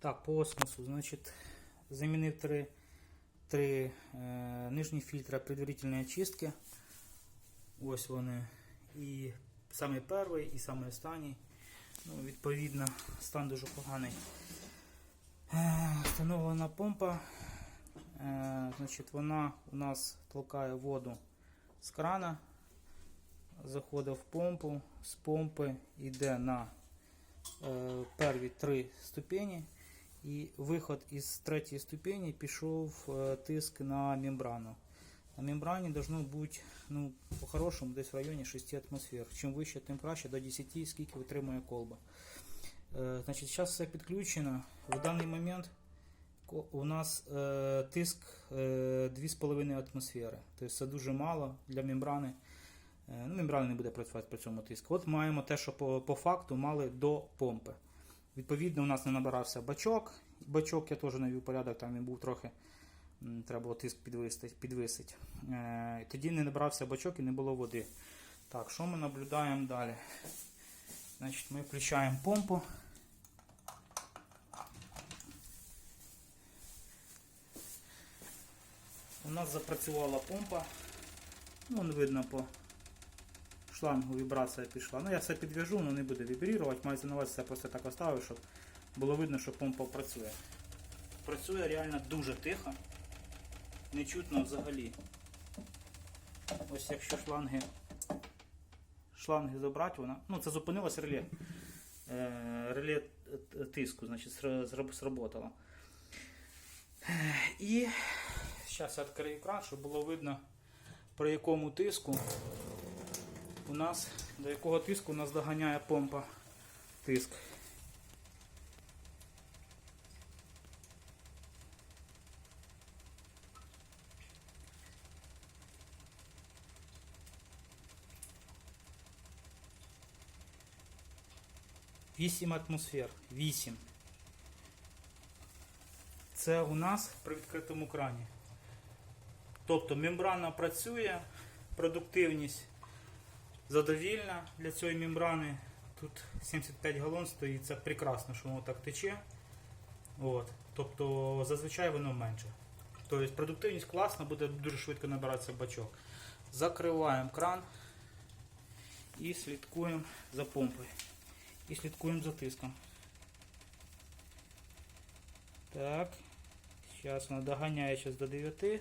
Так, по осмосу, значить, замінив три, три е, нижні фільтри предварительної очистки. Ось вони. І саме перший, і саме останній. Ну, відповідно, стан дуже поганий. Е, Встановлена помпа. Е, значить, вона у нас толкає воду з крана, заходить в помпу, з помпи йде на е, перві три ступені, і виход із третьої ступені пішов е, тиск на мембрану. На мембрані должно бути ну, по-хорошому десь в районі 6 атмосфер. Чим вище, тим краще до 10, скільки витримує колба. Е, значить, зараз все підключено. В даний момент у нас е, тиск е, 2,5 атмосфери. Тобто це дуже мало для мембрани. Ну, мембрана не буде працювати при цьому тиску. От маємо те, що по, по факту мали до помпи. Відповідно, у нас не набирався бачок. Бачок я теж навів порядок, там він був трохи. Треба було тиск підвисити. Е, тоді не набрався бачок і не було води. Так, що ми наблюдаємо далі? Значить, ми включаємо помпу. У нас запрацювала помпа. Ну, не видно по шлангу вібрація пішла. Ну, я все підв'яжу, воно не буде вібрувати. Мається на увазі, це просто так оставив, щоб було видно, що помпа працює. Працює реально дуже тихо. Не чутно взагалі. Ось якщо шланги шланги забрати, вона. Ну, це зупинилось реле. Е, реле тиску, значить, сработало. Е, І зараз я відкрию екран, щоб було видно, при якому тиску у нас, до якого тиску у нас доганяє помпа тиск. Вісім атмосфер. Вісім. Це у нас при відкритому крані. Тобто мембрана працює, продуктивність задовільна для цієї мембрани. Тут 75 галон стоїть, це прекрасно, що воно так тече. От. Тобто зазвичай воно менше. Тобто продуктивність класна, буде дуже швидко набиратися бачок. Закриваємо кран і слідкуємо за помпою. І слідкуємо за тиском. Так. Зараз вона доганяє зараз до 9.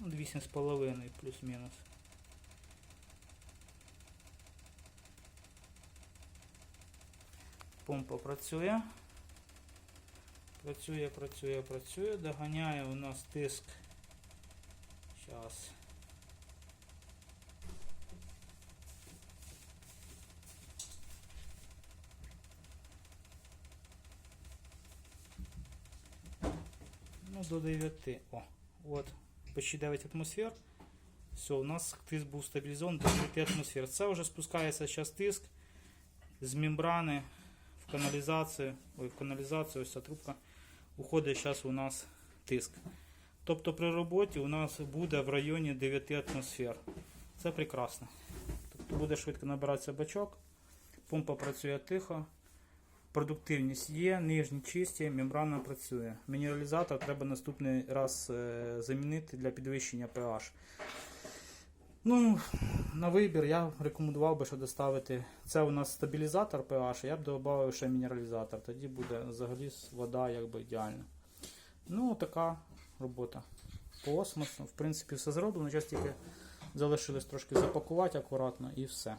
Ну, 8,5 плюс-мінус. Помпа працює. Працює, працює, працює. Доганяє у нас тиск. Зараз. Ну, до 9. О, от. Почти 9 атмосфер. Все, у нас тиск був стабілізований до 9 атмосфер. Це вже спускається зараз тиск з мембрани в. Ой, в каналізацію, ось ця трубка. Уходить зараз у нас тиск. Тобто при роботі у нас буде в районі 9 атмосфер. Це прекрасно. Тобто буде швидко набиратися бачок. Помпа працює тихо. Продуктивність є, нижні чисті, мембрана працює. Мінералізатор треба наступний раз е, замінити для підвищення pH. Ну, на вибір я рекомендував би, що доставити. Це у нас стабілізатор pH, я б додав ще мінералізатор. Тоді буде взагалі вода якби ідеальна. Ну, така робота. По осмосу, в принципі, все зроблено. Зараз тільки залишилось трошки запакувати акуратно і все.